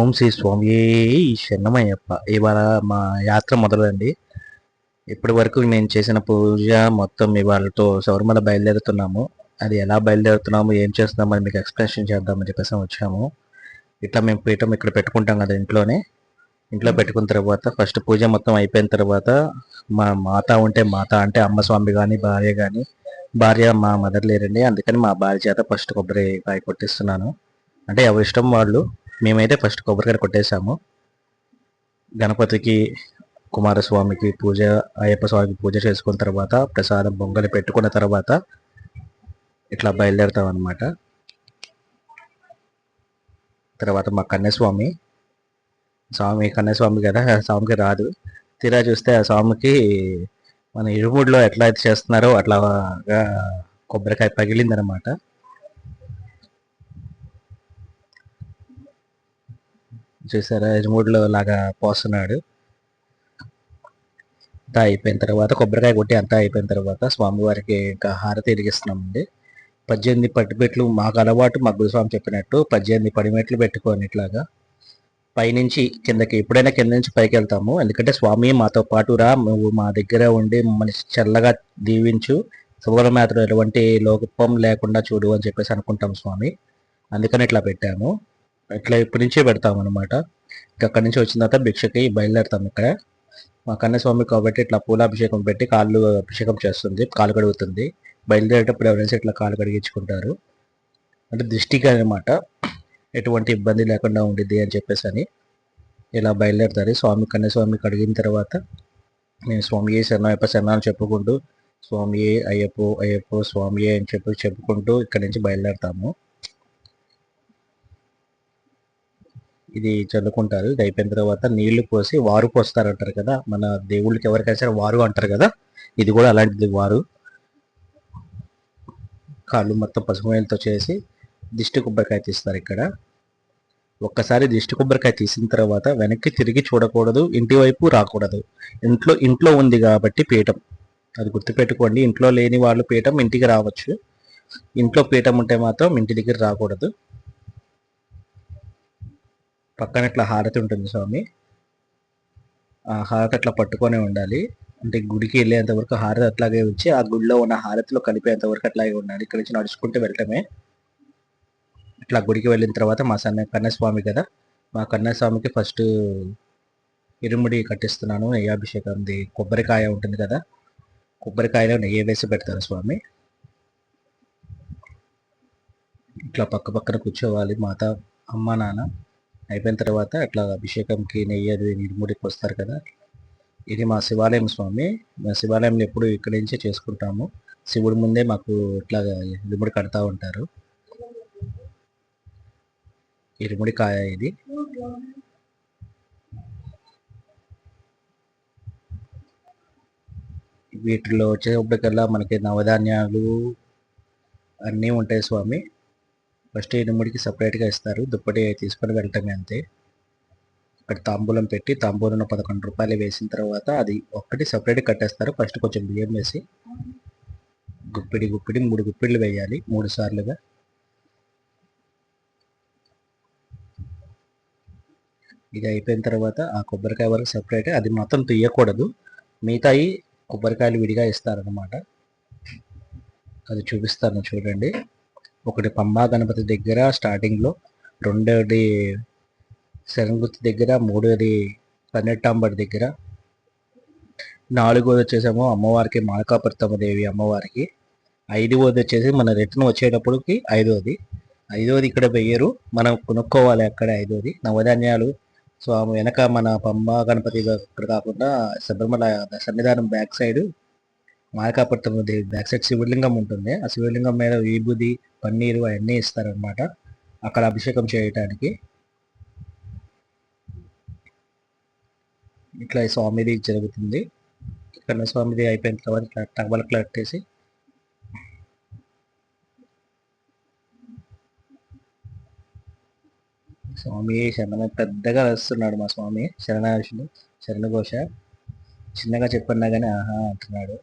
ఓం శ్రీ స్వామి శరణమయ్యప్ప ఇవాళ మా యాత్ర మొదలండి. ఇప్పటి వరకు నేను చేసిన పూజ మొత్తం ఇవాళతో శబరిమల బయలుదేరుతున్నాము. అది ఎలా బయలుదేరుతున్నాము ఏం చేస్తున్నామని మీకు ఎక్స్ప్లెనేషన్ చేద్దామని చెప్పేసి వచ్చాము. ఇట్లా మేము పీఠం ఇక్కడ పెట్టుకుంటాం కదా ఇంట్లోనే. ఇంట్లో పెట్టుకున్న తర్వాత ఫస్ట్ పూజ మొత్తం అయిపోయిన తర్వాత మా మాత ఉంటే మాత అంటే అమ్మ స్వామి కానీ భార్య కానీ భార్య మా మదర్ లేరండి. అందుకని మా భార్య చేత ఫస్ట్ కొబ్బరి కాయ కొట్టిస్తున్నాను. అంటే ఎవరి ఇష్టం వాళ్ళు మేమైతే ఫస్ట్ కొబ్బరికాయ కొట్టేశాము. గణపతికి కుమారస్వామికి పూజ అయ్యప్ప స్వామికి పూజ చేసుకున్న తర్వాత ప్రసాదం బొంగలి పెట్టుకున్న తర్వాత ఇట్లా బయలుదేరుతాం అనమాట తర్వాత మా కన్యస్వామి స్వామి కన్యస్వామి కదా స్వామికి రాదు. తీరా చూస్తే ఆ స్వామికి మన ఇరుముడిలో ఎట్లా అయితే చేస్తున్నారో అట్లాగా కొబ్బరికాయ పగిలిందనమాట చూసారా? ఇరుముడిలో లాగా పోస్తున్నాడు. అంతా అయిపోయిన తర్వాత కొబ్బరికాయ కొట్టి అంతా అయిపోయిన తర్వాత స్వామివారికి ఇంకా హారతి ఇరిగిస్తున్నామండి పద్దెనిమిది పట్టుబెట్లు మాకు అలవాటు మా గురుస్వామి చెప్పినట్టు పద్దెనిమిది పడిమెట్లు పెట్టుకొని ఇట్లాగా పైనుంచి కిందకి ఎప్పుడైనా కింద నుంచి పైకి వెళ్తాము. ఎందుకంటే స్వామి మాతో పాటు రా నువ్వు మా దగ్గర ఉండి మమ్మల్ని చల్లగా దీవించు. శుభ్రమాత్రం ఎటువంటి లోపం లేకుండా చూడు అని చెప్పేసి అనుకుంటాం స్వామి. అందుకని ఇట్లా పెట్టాము. ఇట్లా ఇప్పటి నుంచే పెడతాం అనమాట అక్కడి నుంచి వచ్చిన తర్వాత భిక్షకి బయలుదేరుతాం ఇక్కడ. మా కన్నస్వామి కాబట్టి ఇట్లా పూలాభిషేకం పెట్టి కాళ్ళు అభిషేకం చేస్తుంది కాలు కడుగుతుంది. బయలుదేరేటప్పుడు ఎవరైనా ఇట్లా కాలు కడిగించుకుంటారు. అంటే దృష్టికి అనమాట ఎటువంటి ఇబ్బంది లేకుండా ఉండిద్ది అని చెప్పేసి అని ఇలా బయలుదేరుతారు. స్వామి కన్యస్వామి కడిగిన తర్వాత నేను స్వామి శరణయ్యప్ప శరణాలు చెప్పుకుంటూ స్వామి అయ్యప్పో అయ్యప్పో స్వామి అని చెప్పి చెప్పుకుంటూ ఇక్కడి నుంచి బయలుదేరుతాము. ఇది చల్లుకుంటారు ఇది అయిపోయిన తర్వాత నీళ్ళు పోసి వారు పోస్తారు అంటారు కదా. మన దేవుళ్ళకి ఎవరికైనా సరే వారు అంటారు కదా. ఇది కూడా అలాంటిది వారు. కాళ్ళు మొత్తం పసుపు చేసి దిష్టి కొబ్బరికాయ తీస్తారు ఇక్కడ. ఒక్కసారి దిష్టి కొబ్బరికాయ తీసిన తర్వాత వెనక్కి తిరిగి చూడకూడదు ఇంటి వైపు రాకూడదు. ఇంట్లో ఇంట్లో ఉంది కాబట్టి పీఠం. అది గుర్తుపెట్టుకోండి. ఇంట్లో లేని వాళ్ళు పీఠం ఇంటికి రావచ్చు. ఇంట్లో పీఠం ఉంటే మాత్రం ఇంటి దగ్గర రాకూడదు. పక్కన ఇట్లా హారతి ఉంటుంది స్వామి. ఆ హారతి అట్లా పట్టుకొని ఉండాలి. అంటే గుడికి వెళ్ళేంత వరకు హారతి అట్లాగే ఉంచి ఆ గుడిలో ఉన్న హారతిలో కలిపేంత వరకు అట్లాగే ఉండాలి. ఇక్కడ నుంచి నడుచుకుంటూ వెళ్ళటమే. ఇట్లా గుడికి వెళ్ళిన తర్వాత మా సన్న కన్నస్వామి కదా మా కన్నస్వామికి ఫస్ట్ ఇరుముడి కట్టిస్తున్నాను. నెయ్యాభిషేకంది కొబ్బరికాయ ఉంటుంది కదా కొబ్బరికాయలో నెయ్యి వేసి పెడతారు స్వామి. ఇట్లా పక్క పక్కన కూర్చోవాలి. మాత అమ్మ నాన్న అయిపోయిన తర్వాత అట్లా అభిషేకంకి నెయ్యి అది ఇరుముడికి వస్తారు కదా. ఇది మా శివాలయం స్వామి. మా శివాలయంలో ఎప్పుడు ఇక్కడి నుంచే చేసుకుంటాము. శివుడి ముందే మాకు ఇట్లా ఇరుముడి కడతా ఉంటారు. ఇరుముడి కాయ ఇది. వీటిలో వచ్చేటప్పటికల్లా మనకి నవధాన్యాలు అన్నీ ఉంటాయి స్వామి. ఫస్ట్ ఇనుముడికి సపరేట్గా ఇస్తారు. దుప్పటి తీసుకొని వెళ్ళటమే అంతే. ఇక్కడ తాంబూలం పెట్టి తాంబూలం పదకొండు రూపాయలు వేసిన తర్వాత అది ఒక్కటి సపరేట్ కట్టేస్తారు. ఫస్ట్ కొంచెం బియ్యం వేసి గుప్పిడి గుప్పిడి మూడు గుప్పిళ్ళు వేయాలి మూడు సార్లుగా. ఇది అయిపోయిన తర్వాత ఆ కొబ్బరికాయ వరకు సపరేట్ అది మొత్తం తీయకూడదు. మిగతాయి కొబ్బరికాయలు విడిగా ఇస్తారనమాట అది చూపిస్తాను చూడండి. ఒకటి పంబా గణపతి దగ్గర స్టార్టింగ్లో రెండోది శరంగుత్తి దగ్గర మూడోది పన్నెట్టాంబడి దగ్గర నాలుగోది వచ్చేసేమో అమ్మవారికి మాలకాపర్తమ్మ దేవి అమ్మవారికి ఐదవది వచ్చేసి మన రిటర్న్ వచ్చేటప్పటికి ఐదోది ఐదోది ఇక్కడ వెయ్యరు మనం కొనుక్కోవాలి అక్కడ ఐదోది నవధాన్యాలు స్వామి వెనక మన పంబ గణపతి ఇక్కడ కాకుండా Sabarimala Sannidhanam back side Mayakapatnam Devi back side శివలింగం ఉంటుంది. ఆ శివలింగం మీద విభూది పన్నీరు అవన్నీ ఇస్తారనమాట అక్కడ అభిషేకం చేయటానికి. ఇట్లా ఈ స్వామిది జరుగుతుంది. ఇక్కడ స్వామిది అయిపోయిన తర్వాత ఇట్లా టవల్ కట్టేసి స్వామి శరణ పెద్దగా వస్తున్నాడు మా స్వామి శరణాశుడు శరణఘోష. చిన్నగా చెప్పన్నా కానీ ఆహా అంటున్నాడు.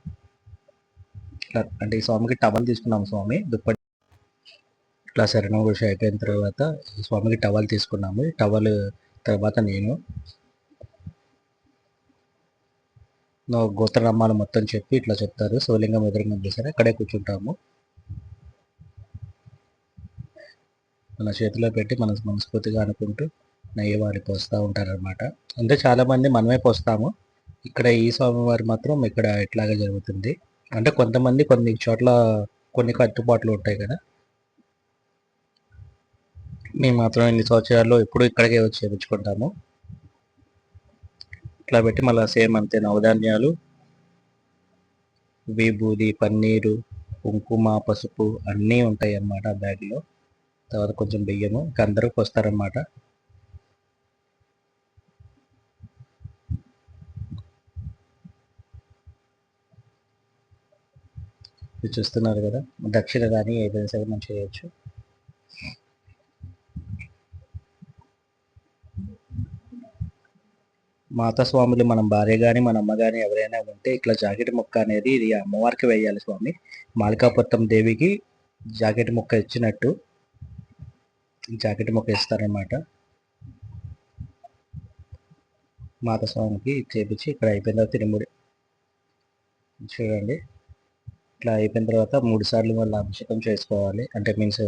అంటే ఈ స్వామికి టవల్ తీసుకున్నాం స్వామి దుప్పటి ఇట్లా శరణం కృషి అయిపోయిన తర్వాత ఈ స్వామికి టవల్ తీసుకున్నాము. టవల్ తర్వాత నేను గోత్రనామాలు మొత్తం చెప్పి ఇట్లా చెప్తారు. శివలింగం ఎదురుగా చేశారు అక్కడే కూర్చుంటాము. మన చేతిలో పెట్టి మన మనస్ఫూర్తిగా అనుకుంటూ నెయ్యి వారి పోస్తూ ఉంటారనమాట అంటే చాలామంది మనమే పోస్తాము. ఇక్కడ ఈ స్వామివారి మాత్రం ఇక్కడ ఇట్లాగే జరుగుతుంది. అంటే కొంతమంది కొన్ని చోట్ల కొన్ని కట్టుబాట్లు ఉంటాయి కదా మేము మాత్రం ఎన్ని సంవత్సరాల్లో ఎప్పుడు ఇక్కడికే వచ్చి చేయించుకుంటాము ఇట్లా పెట్టి మళ్ళీ సేమ్ అంతే నవధాన్యాలు విభూది పన్నీరు కుంకుమ పసుపు అన్నీ ఉంటాయి అన్నమాట బ్యాగ్లో. తర్వాత కొంచెం బియ్యము ఇక అందరూ వస్తారన్నమాట చూస్తున్నారు కదా దక్షిణ కానీ ఏదైనా సరే మనం చేయొచ్చు. మాతా స్వాములు మనం భార్య కానీ మన అమ్మ కానీ ఎవరైనా ఉంటే ఇట్లా జాకెట్ ముక్క అనేది ఇది అమ్మవారికి వేయాలి స్వామి. మాలికాపురం దేవికి జాకెట్ ముక్క ఇచ్చినట్టు జాకెట్ ముక్క ఇస్తారనమాట మాత స్వామికి చేపించి ఇక్కడ అయిపోయిన తర్వాత తిరుముడి చూడండి. ఇట్లా అయిపోయిన తర్వాత మూడు సార్లు మళ్ళీ అభిషేకం చేసుకోవాలి. అంటే మీన్స్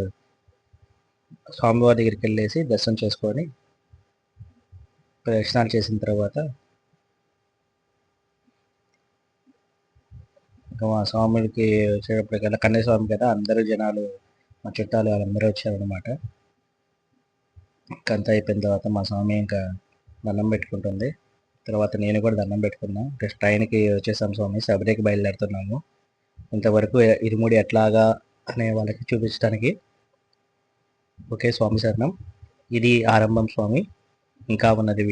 స్వామివారి దగ్గరికి వెళ్ళేసి దర్శనం చేసుకొని ప్రదక్షిణాలు చేసిన తర్వాత ఇంకా మా స్వాములకి వచ్చేటప్పటికల్లా కన్య స్వామి కదా అందరూ జనాలు మా చుట్టాలు వాళ్ళందరూ వచ్చారనమాట కంత అయిపోయిన తర్వాత మా స్వామి ఇంకా దండం పెట్టుకుంటుంది. తర్వాత నేను కూడా దండం పెట్టుకున్నా. జస్ట్ ట్రైన్కి వచ్చేసాం స్వామి శబరికి బయలుదేరుతున్నాము. ఇంతవరకు ఇరుముడి ఎట్లాగా అనే వాళ్ళకి చూపించడానికి ఓకే స్వామి శరణం. ఇది ఆరంభం స్వామి. ఇంకా ఉన్నది